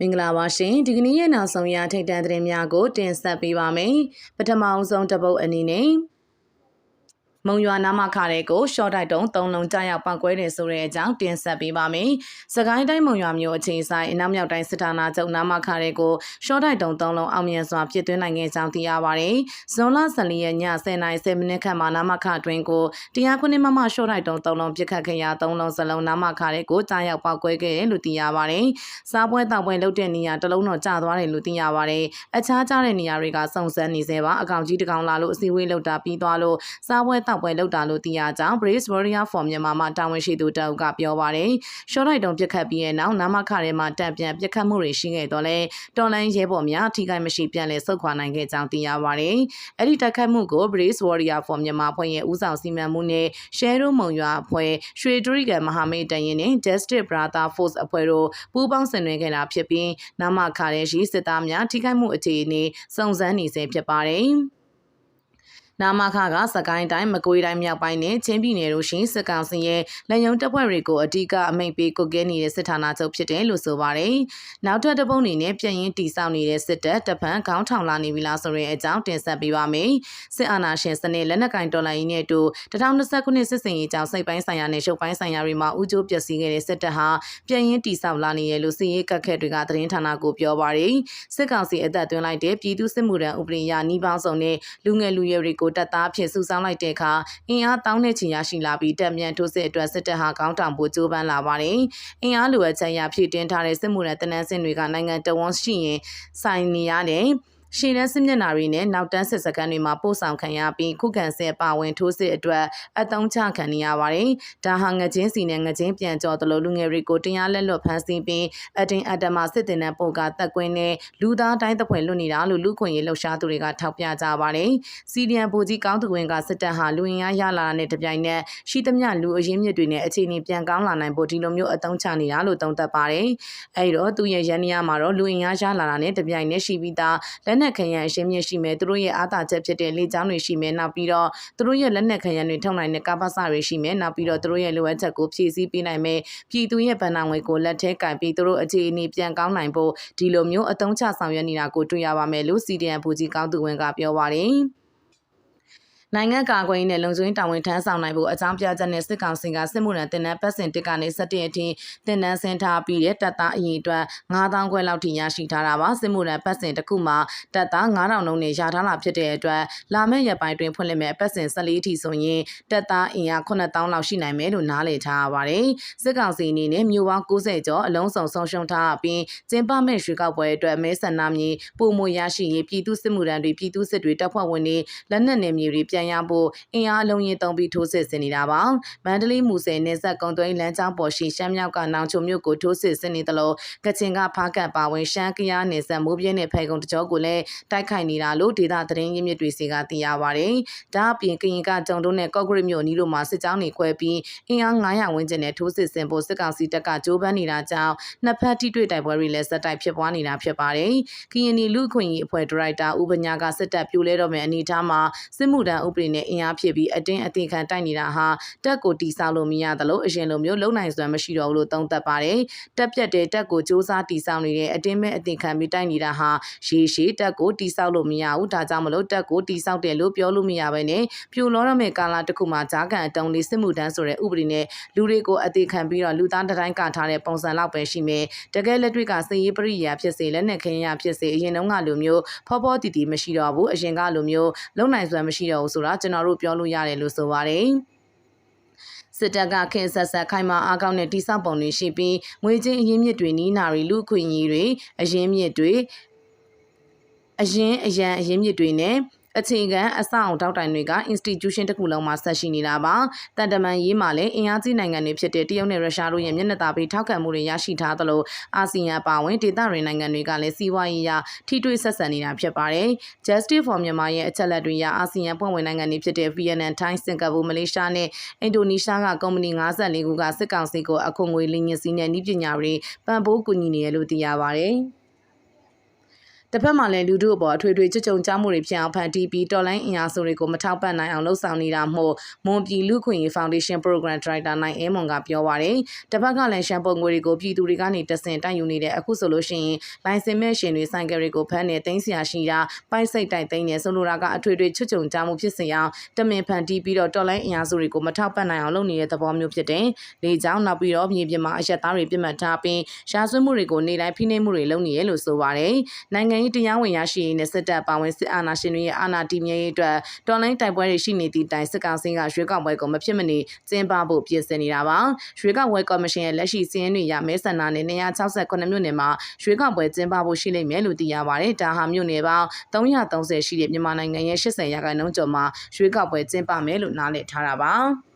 မင်္ဂလာပါရှင်ဒီကနေ့ရဲ့နောက်ဆုံးရထိတ်တန့်သတင်းများကိုတင်ဆက်ပေးပါမယ်ပထမအဆုံးတစ်ပုတ်အနေနဲ့ မုံရွာနာမခတဲ့ကိုရှော့တိုက်တုံး၃လုံးကြာရောက်ပောက်ကွဲတယ်ဆိုတဲ့အကြောင်းတင်ဆက်ပေးပါမယ်။စကိုင်းတိုင်းမုံရွာမြို့အခြေဆိုင်အနောက်မြောက်တိုင်းစစ်ဌာနချုပ်နာမခတဲ့ကိုရှော့တိုက်တုံး၃လုံးအောင်မြင်စွာဖြစ်သွင်းနိုင်ခဲ့ကြောင်းသိရပါတယ်။ဇွန်လ14ရက်ည10:10မိနစ်ခန့်မှာနာမခတွင်ကိုတရားခွင့်မမရှော့တိုက်တုံး၃လုံးပြစ်ခတ်ခဲ့ရာ၃လုံးစလုံးနာမခတဲ့ကိုကြာရောက်ပောက်ကွဲခဲ့တယ်လို့သိရပါတယ်။စားပွဲတောက်ပွဲလုပ်တဲ့နေရာတစ်လုံးတော့ကျသွားတယ်လို့သိရပါတယ်။အခြားကျတဲ့နေရာတွေကစုံစမ်းနေသေးပါအကောင်ကြီးတကောင်လာလို့အစည်းအဝေးလုပ်တာပြီးသွားလို့စားပွဲတောက်ပွဲလုပ်တာလို့သိရကြောင်း Brace Warrior for မြန်မာမှတာဝန်ရှိသူတအုပ်ကပြောပါတယ်။ရှော့လိုက်တုံပြစ်ခတ်ပြီးတဲ့နောက်နာမခထဲမှာတက်ပြန်ပြစ်ခတ်မှုတွေရှိခဲ့တော့လဲတော်လိုင်းရဲဘော်များထိခိုက်မရှိပြန်လဲဆုတ်ခွာနိုင်ခဲ့ကြောင်းသိရပါတယ်။အဲ့ဒီတက်ခတ်မှုကို Brace Warrior for မြန်မာဖွဲ့ရဲ့ဦးဆောင်စီမံမှုနဲ့ Share မုံရွာအဖွဲ့ရွှေတရိကမဟာမိတ်တရင်နဲ့ Justice Brother Force အဖွဲ့တို့ပူးပေါင်းဆင်နွှဲခဲ့တာဖြစ်ပြီးနာမခရဲရှိစစ်သားများထိခိုက်မှုအခြေအနေစုံစမ်းနေဆဲဖြစ်ပါတယ်။ နာမခကစကိုင်းတိုင်းမကွေးတိုင်းမြောက်ပိုင်းနဲ့ချင်းပြည်နယ်တို့ရှိစစ်ကောင်စီရဲ့လက်ယုံတပ်ဖွဲ့တွေကိုအ धिक အမိန့်ပေးကုတ်ကဲနေတဲ့စစ်ဌာနချုပ်ဖြစ်တယ်လို့ဆိုပါတယ်။နောက်ထပ်တပုံအနေနဲ့ပြည်ရင်တီဆောက်နေတဲ့စစ်တပ်တပ်ဖန်ခေါင်းထောင်လာနေပြီလားဆိုတဲ့အကြောင်းတင်ဆက်ပေးပါမယ်။စစ်အာဏာရှင်စနစ်လက်နက်ကင်တော်လှန်ရေးနဲ့အတူ2020ခုနှစ်စစ်စင်ရေးကြောင့်စိတ်ပိုင်းဆိုင်ရာနဲ့ရှုပ်ပိုင်းဆိုင်ရာတွေမှာဥကြိုးပျက်စီးခဲ့တဲ့စစ်တပ်ဟာပြည်ရင်တီဆောက်လာနေရလို့စစ်ရေးကတ်ခက်တွေကသတင်းဌာနကိုပြောပါတယ်။စစ်ကောင်စီအသက်သွင်းလိုက်တဲ့ပြည်သူစစ်မှုထမ်းဥပဒေအရနှီးပေါင်းစုံနဲ့လူငယ်လူရွယ်တွေကိုကိုတပ်သားဖြစ်စုဆောင်းလိုက်တဲ့အခါအင်အားတောင်းတဲ့ချီရရှိလာပြီးတပ်မြန်ထိုးစစ်အတွက်စစ်တပ်ဟာကောင်းတောင်ဖို့ကြိုးပမ်းလာပါတယ်။အင်အားလိုအပ်ချက်ရဖြည့်တင်းထားတဲ့စစ်မှုရတနန်းစင်တွေကနိုင်ငံတော်ဝန်ရှိရင်ဆိုင်နေရတဲ့ ရှည်တန်းစစ်မျက်နှာတွေနဲ့နောက်တန်းစစ်စကန်တွေမှာပို့ဆောင်ခံရပြီးခုခံစစ်ပါဝင်ထိုးစစ်အတွက်အသုံးချခံနေရပါတယ်။ဒါဟာငချင်းစီနဲ့ငချင်းပြန်ကြော်တလို့လူငယ်တွေကိုတရားလက်လွတ်ဖမ်းဆီးပြီးအတင်းအတ္တမစစ်တင်တဲ့ပုံကတက်ကွင်းနဲ့လူသားတိုင်းသဖွယ်လွတ်နေတာလို့လူခွင့်ရေးလှုပ်ရှားသူတွေကထောက်ပြကြပါတယ်။စီဒီအန်ဘူကြီးကောင်းသူဝင်ကစစ်တပ်ဟာလူရင်အားရလာတဲ့တပြိုင်နက်ရှိသမျှလူအရင်းမြစ်တွေနဲ့အခြေအနေပြန်ကောင်းလာနိုင်ဖို့ဒီလိုမျိုးအသုံးချနေတာလို့သုံးသပ်ပါတယ်။အဲဒီတော့သူရဲ့ရန်နီယာမှာတော့လူရင်အားရလာတာနဲ့တပြိုင်နက်ရှိပြီးသားလက်နက်ခရန်အရှင်းမြင့်ရှိမယ်သူတို့ရဲ့အားသာချက်ဖြစ်တဲ့လေကြောင်းတွေရှိမယ်နောက်ပြီးတော့သူတို့ရဲ့လက်နက်ခရန်တွေထုတ်နိုင်တဲ့ကားပတ်စတွေရှိမယ်နောက်ပြီးတော့သူတို့ရဲ့လိုအပ်ချက်ကိုဖြည့်ဆည်းပေးနိုင်မယ်ပြည်သူရဲ့ဗန်နာငွေကိုလက်ထဲကင်ပြီးသူတို့အခြေအနေပြန်ကောင်းနိုင်ဖို့ဒီလိုမျိုးအသုံးချဆောင်ရွက်နေတာကိုတွေ့ရပါမယ်လို့ CDN ဘူကြီးကောင်းသူဝင်ကပြောပါတယ် နိုင်ငံကာကွယ်ရေးနဲ့လုံခြုံရေးတာဝန်ထမ်းဆောင်နိုင်ဖို့အကြောင်းပြချက်နဲ့စစ်ကောင်စီကစစ်မှုထမ်းတင်နန်းပတ်စဉ်တစ်ကနေ17အထိတင်နန်းဆင်းထားပြီးတဲ့တပ်သားအရေအတွက်9000ခွဲလောက်ထိရရှိထားတာပါစစ်မှုထမ်းပတ်စဉ်တစ်ခုမှာတပ်သား9000လုံးနဲ့ရထားလာဖြစ်တဲ့အတွက်လာမယ့်ရက်ပိုင်းတွင်ဖွင့်လှစ်မဲ့ပတ်စဉ်14အထိဆိုရင်တပ်သားအင်အား9000လောက်ရှိနိုင်မယ်လို့နားလည်ထားရပါတယ်စစ်ကောင်စီအနေနဲ့မြို့ပေါင်း90ကျော်အလုံးစုံဆုံးရှုံးထားပြီးကျင်းပမဲ့ရွေးကောက်ပွဲအတွက်မဲဆန္ဒမြေပုံမရရှိရေးပြည်သူစစ်မှုထမ်းတွေပြည်သူစစ်တွေတပ်ဖွဲ့ဝင်တွေလက်နက်နယ်မြေတွေပြန်ရဖို့အင်အားလုံးရင်သုံးပြီးထိုးစစ်ဆင်နေတာပါမန္တလေးမူဆယ်နေဆက်ကုံသွင်းလမ်းကြောင်းပေါ်ရှိရှမ်းမြောက်ကနောင်ချုံမြို့ကိုထိုးစစ်ဆင်နေသလိုကချင်ကဖားကတ်ပါဝင်ရှမ်းကရားနေဆက်မိုးပြင်းနဲ့ဖဲကုံတကြောကိုလည်းတိုက်ခိုက်နေတာလို့ဒေသသတင်းရင်းမြစ်တွေစီကသိရပါတယ်ဒါအပြင်ကရင်ကကြုံတို့နဲ့ကော့ဂရစ်မြို့နီးတို့မှာစစ်ကြောင်းတွေခွဲပြီးအင်အား900ဝန်းကျင်နဲ့ထိုးစစ်ဆင်ဖို့စစ်ကောင်စီတပ်ကကြိုးပမ်းနေတာကြောင့်နှစ်ဖက်ထိတွေ့တိုက်ပွဲတွေလည်းဆက်တိုက်ဖြစ်ပွားနေတာဖြစ်ပါတယ်ကရင်နီလူခွင့်ရေးအဖွဲ့ဒရိုက်တာဦးပညာကစစ်တပ်ပြိုလဲတော့မယ့်အနေအထားမှာစစ်မှုထမ်းဥပဒေနဲ့အင်အားဖြစ်ပြီးအတင်းအသင်ခံတိုက်နေတာဟာတက်ကိုတီဆောက်လို့မရသလိုအရင်လိုမျိုးလုံနိုင်စွမ်းမရှိတော့ဘူးလို့သုံးသပ်ပါတယ်တက်ပြက်တဲ့တက်ကိုစ조사တီဆောက်နေတဲ့အတင်းမဲ့အသင်ခံပြီးတိုက်နေတာဟာရေရှည်တက်ကိုတီဆောက်လို့မရဘူးဒါကြောင့်မလို့တက်ကိုတီဆောက်တယ်လို့ပြောလို့မရဘဲနဲ့ပြိုလောရမယ့်ကာလတစ်ခုမှာဂျာကန်အတုံးလေးစစ်မှုတန်းဆိုတဲ့ဥပဒေနဲ့လူတွေကိုအသေးခံပြီးတော့လူသားတတိုင်းကထားတဲ့ပုံစံလောက်ပဲရှိမယ်တကယ်လက်တွေ့ကစည်ရေးပရိယာဖြစ်စေလက်နက်ခင်းရဖြစ်စေအရင်တုန်းကလိုမျိုးဖောဖောတီတီမရှိတော့ဘူးအရင်ကလိုမျိုးလုံနိုင်စွမ်းမရှိတော့ဘူးဆိုတာကျွန်တော်တို့ပြောလို့ရတယ်လို့ဆိုပါတယ်စစ်တပ်ကခင်ဆက်ဆက်ခိုင်မာအားကောင်းတဲ့တိစောက်ပုံတွေရှိပြီးငွေချင်းအရင်းမြစ်တွေနီးနာတွေလူခွင့်ကြီးတွေအရင်းမြစ်တွေအရင်အရန်အရင်းမြစ်တွေနဲ့ အခြေခံအဆောက်အုံတောက်တိုင်တွေက institution တစ်ခုလုံးမှာဆက်ရှိနေတာပါတန်တမန်ရေးမှာလည်းအင်အားကြီးနိုင်ငံတွေဖြစ်တဲ့တရုတ်နဲ့ရုရှားတို့ရဲ့မျက်နှာသာပေးထောက်ခံမှုတွေရရှိထားသလိုအာဆီယံပါဝင်ဒေသတွင်နိုင်ငံတွေကလည်းစီးပွားရေးအရထိတွေ့ဆက်ဆံနေတာဖြစ်ပါတယ် Justice for Myanmar ရဲ့အချက်လက်တွေအရအာဆီယံဖွဲ့ဝင်နိုင်ငံတွေဖြစ်တဲ့ Vietnam, Thai, Singapore, Malaysia နဲ့အင်ဒိုနီးရှားကကုမ္ပဏီ54ခုကစစ်ကောင်စီကိုအခွန်ငွေလင်းညစီနဲ့ဤပညာတွေပံ့ပိုးကူညီနေရလို့သိရပါတယ် တစ်ဖက်မှာလည်းလူထုအပေါ်အထွေထွေကြွကြုံကြမှုတွေဖြစ်အောင်ဖန်တီးပြီးတော်လိုင်းအင်အားစုတွေကိုမထောက်ပံ့နိုင်အောင်လှုံ့ဆော်နေတာမို့မွန်ပြည်လူ့ခွင့်ရေးဖောင်ဒေးရှင်း Program Director နိုင်အဲမွန်ကပြောပါရယ်တစ်ဖက်ကလည်းရှမ်းပုံငွေတွေကိုပြည်သူတွေကနေတဆင်တိုက်ယူနေတဲ့အခုဆိုလို့ရှိရင်လိုင်စင်မဲ့ရှင်တွေဆိုင်ကယ်တွေကိုဖမ်းနေသိမ်းဆရာရှိတာပိုက်စိတ်တိုက်သိမ်းနေဆိုလိုတာကအထွေထွေချွတ်ချုံကြမှုဖြစ်စေအောင်တမင်ဖန်တီးပြီးတော့တော်လိုင်းအင်အားစုတွေကိုမထောက်ပံ့နိုင်အောင်လုပ်နေတဲ့သဘောမျိုးဖြစ်တယ်။လေကြောင်းနောက်ပြီးတော့မြေပြင်မှာအရက်သားတွေပြစ်မှတ်ထားပြီးရှားဆွမှုတွေကိုနေတိုင်းဖိနှိပ်မှုတွေလုပ်နေရလို့ဆိုပါရယ်နိုင်ငံရေးတရားဝင်ရရှိရေးနဲ့စစ်တပ်ပါဝင်စစ်အာဏာရှင်တွေရဲ့အာဏာတည်မြဲရေးအတွက်တော်လိုင်းတိုက်ပွဲတွေရှိနေသည့်တိုင်စစ်ကောင်စီကရွေးကောက်ပွဲကိုမဖြစ်မနေကျင်းပဖို့ပြင်ဆင်နေတာပါရွေးကောက်ပွဲကော်မရှင်ရဲ့လက်ရှိစီးရင်တွေရမဲဆန္ဒနယ်268မြို့နယ်မှာရွေးကောက်ပွဲကျင်းပဖို့ရှိလိမ့်မယ်လို့သိရပါတယ်ဒါဟာမြို့နယ်ပေါင်း330ရှိတဲ့မြန်မာနိုင်ငံရဲ့80ရာခိုင်နှုန်းကျော်မှာရွေးကောက်ပွဲကျင်းပမယ်လို့နားလည်ထားတာပါ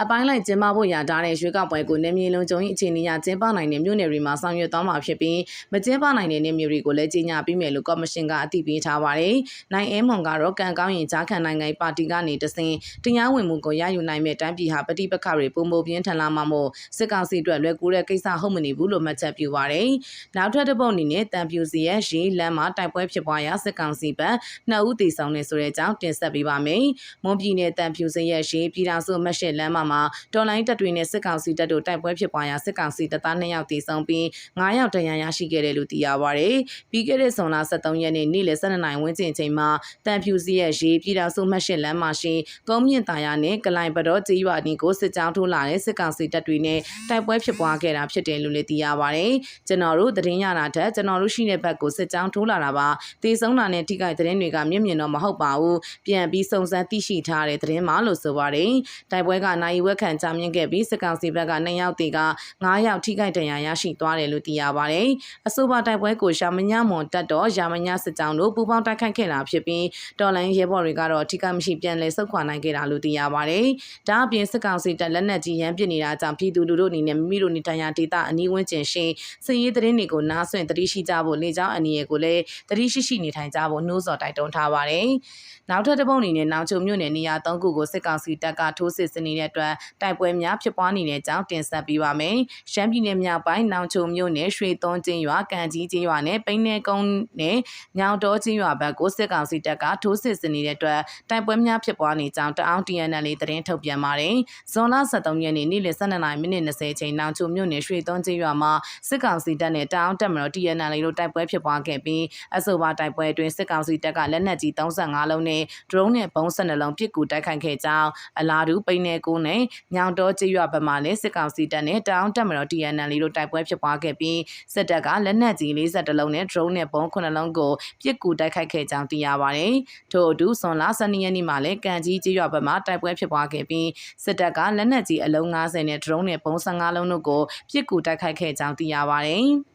အပိုင်းလိုက်ကျင်းပဖို့ရထားတဲ့ရွေးကောက်ပွဲကိုနေမြေလုံးကျုံ၏အခြေအနေအရကျင်းပနိုင်တဲ့မြို့နယ်တွေမှာဆောင်ရွက်သွားမှာဖြစ်ပြီးမကျင်းပနိုင်တဲ့နေမျိုးတွေကိုလည်းကြီးညာပြီးမယ်လို့ကော်မရှင်ကအတည်ပြုထားပါတယ်။နိုင်အဲမွန်ကတော့ကံကောင်းရင်ကြားခံနိုင်ငံပါတီကနေတစဉ်တရားဝင်မှုကိုရယူနိုင်မဲ့တိုင်းပြည်ဟာပဋိပက္ခတွေပုံမပြင်းထန်လာမှာမို့စစ်ကောင်စီအတွက်လွယ်ကူတဲ့ကိစ္စဟုတ်မနေဘူးလို့မှတ်ချက်ပြုပါတယ်။နောက်ထပ်တစ်ပုတ်အနေနဲ့တန်ပြူစီရဲ့ရေးလမ်းမှာတိုက်ပွဲဖြစ်ပွားရာစစ်ကောင်စီဘက်နှစ်ဦးတည်ဆောင်နေဆိုတဲ့အကြောင်းတင်ဆက်ပေးပါမယ်။မွန်ပြည်နယ်တန်ပြူစီရဲ့ရေးပြည်တော်စုမက်ရှစ်လမ်းမှာမှာတော်လိုင်းတပ်တွေနဲ့စစ်ကောင်စီတပ်တို့တိုက်ပွဲဖြစ်ပွားရာစစ်ကောင်စီတပ်သား2ယောက်တည်ဆောင်ပြီး9ယောက်တရားရရှိခဲ့တယ်လို့သိရပါဗျ။ပြီးခဲ့တဲ့ဇွန်လ23ရက်နေ့နေ့လယ်12နာရီဝန်းကျင်ချိန်မှာတန်ဖြူစီရဲ့ရေးပြည်တော်စုမှတ်ရှစ်လမ်းမှာရှိကုန်းမြင့်တာယာနဲ့ကလိုင်ပတော်ကျေးရွာနီကိုစစ်ကြောင်းထိုးလာတဲ့စစ်ကောင်စီတပ်တွေနဲ့တိုက်ပွဲဖြစ်ပွားခဲ့တာဖြစ်တယ်လို့လည်းသိရပါဗျ။ကျွန်တော်တို့သတင်းရတာထက်ကျွန်တော်တို့ရှိတဲ့ဘက်ကိုစစ်ကြောင်းထိုးလာတာပါ။တေဆုံးတာနဲ့ထိခိုက်သတင်းတွေကမျက်မြင်တော့မဟုတ်ပါဘူး။ပြန်ပြီးစုံစမ်းသိရှိထားတဲ့သတင်းမှလို့ဆိုပါတယ်။တိုက်ပွဲကနိုင်ဝက်ခံကြာမြင့်ခဲ့ပြီးစစ်ကောင်စီဘက်က2ယောက်တေက9ယောက်ထိခိုက်ဒဏ်ရာရရှိသွားတယ်လို့သိရပါတယ်။အဆိုပါတိုက်ပွဲကိုရှာမညမွန်တက်တော့ယာမညစစ်ကြောင်းတို့ပူးပေါင်းတိုက်ခိုက်ခဲ့တာဖြစ်ပြီးတော်လိုင်းရဲဘော်တွေကတော့ထိခိုက်မရှိပြန်လည်ဆုတ်ခွာနိုင်ခဲ့တာလို့သိရပါတယ်။ဒါအပြင်စစ်ကောင်စီတပ်လက်နက်ကြီးရန်ပစ်နေတာကြောင့်ပြည်သူလူထုအနေနဲ့မိမိတို့နေထိုင်ရာဒေသအနီးဝန်းကျင်ရှိစစ်ရေးသတင်းတွေကိုနားဆွင့်တတိရှိကြဖို့လေကြောင်းအနေရကိုလည်းတတိရှိရှိနေထိုင်ကြဖို့နှိုးဆော်တိုက်တွန်းထားပါတယ်။နောက်ထပ်တစ်ပုံအနေနဲ့နောင်ချုံမြို့နယ်နေရာ၃ခုကိုစစ်ကောင်စီတပ်ကထိုးစစ်ဆင်နေတဲ့အတွက်တိုက်ပွဲများဖြစ်ပွားနေတဲ့အကြောင်းတင်ဆက်ပေးပါမယ်။ရှမ်းပြည်နယ်မြောက်ပိုင်းနောင်ချုံမြို့နယ်ရွှေသွန်းကျင်းရွာကံကြီးကျင်းရွာနဲ့ပိန်းနေကုန်းနဲ့ညောင်တော်ကျင်းရွာဘက်ကိုစစ်ကောင်စီတပ်ကထိုးစစ်ဆင်နေတဲ့အတွက်တိုက်ပွဲများဖြစ်ပွားနေကြောင်းတအောင်း TNL သတင်းထုတ်ပြန်ပါတယ်။ဇွန်လ23ရက်နေ့နေ့လယ်12:20မိနစ်20ချိန်နောင်ချုံမြို့နယ်ရွှေသွန်းကျင်းရွာမှာစစ်ကောင်စီတပ်နဲ့တအောင်းတပ်မတော် TNL တို့တိုက်ပွဲဖြစ်ပွားခဲ့ပြီးအဆိုပါတိုက်ပွဲအတွင်းစစ်ကောင်စီတပ်ကလက်နက်ကြီး35လုံးနဲ့ drone နဲ့ပုံး12လုံးပစ်ကူတိုက်ခိုက်ခဲ့ကြောင်းအလားတူပိန်းနေကုန်းနဲ့ညောင်တော်ကျင်းရွာဘက်မှလည်းစစ်ကောင်စီတပ်နဲ့တအောင်းတပ်မတော် TNL တို့တိုက်ပွဲဖြစ်ပွားခဲ့ပြီးစစ်တပ်ကလက်နက်ကြီး42လုံးနဲ့ drone နဲ့ပုံး9လုံးကိုပစ်ကူတိုက်ခိုက်ခဲ့ကြောင်းသိရပါတယ်။ထို့အတူဇွန်လ12ရက်နေ့မှာလည်းကံကြီးကျေးရွာဘက်မှတိုက်ပွဲဖြစ်ပွားခဲ့ပြီးစစ်တပ်ကလက်နက်ကြီးအလုံး90နဲ့ drone နဲ့ပုံး15လုံးတို့ကိုပစ်ကူတိုက်ခိုက်ခဲ့ကြောင်းသိရပါတယ်။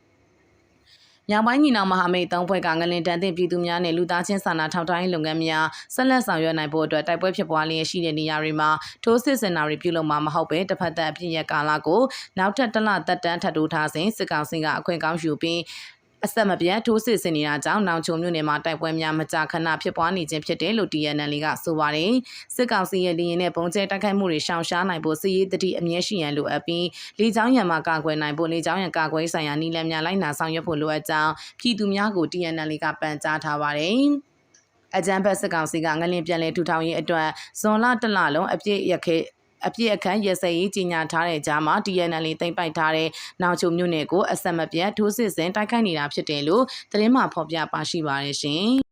မြောက်ပိုင်းညီနောင်မဟာမိတ်သုံးဖွဲ့ကငလင်တန်တဲ့ပြည်သူများနဲ့လူသားချင်းစာနာထောက်ထားရေးလုပ်ငန်းများဆက်လက်ဆောင်ရွက်နိုင်ဖို့အတွက်တိုက်ပွဲဖြစ်ပွားလျက်ရှိတဲ့နေရာတွေမှာထိုးစစ်စင်တာတွေပြုလုပ်မှာမဟုတ်ပဲတစ်ဖက်သက်အဖြစ်ရကာလကိုနောက်ထပ်တစ်လသက်တမ်းထပ်တိုးထားစဉ်စစ်ကောင်စီကအခွင့်ကောင်းယူပြီး အဆက်မပြတ်ထိုးစစ်ဆင်နေတာကြောင့်နောင်ချုံမြို့နယ်မှာတိုက်ပွဲများမကြာခဏဖြစ်ပွားနေခြင်းဖြစ်တယ်လို့ TNL ကဆိုပါတယ်စစ်ကောင်စီရဲ့လေရင်နဲ့ပုံကျဲတိုက်ခိုက်မှုတွေရှောင်ရှားနိုင်ဖို့စစ်ရေးတတိအမြဲရှိရန်လိုအပ်ပြီးလေကြောင်းရံမှာကာကွယ်နိုင်ဖို့လေကြောင်းရံကာကွယ်ဆိုင်ရာနည်းလမ်းများလိုက်နာဆောင်ရွက်ဖို့လိုအပ်ကြောင်းပြည်သူများကို TNL ကပန်ကြားထားပါတယ်အကြံဖက်စစ်ကောင်စီကငလင်ပြန်လဲထူထောင်ရေးအတွက်ဇွန်လတလလုံးအပြည့်ရခဲ့ အပြည့်အခန်းရစရေးကြီးညာထားတဲ့ကြားမှာ TNL သိမ့်ပိုက်ထားတဲ့နောက်ချုံမြို့နယ်ကိုအဆက်မပြတ်ထိုးစစ်ဆင်တိုက်ခိုက်နေတာဖြစ်တယ်လို့သတင်းမှဖော်ပြပါရှိပါတယ်ရှင်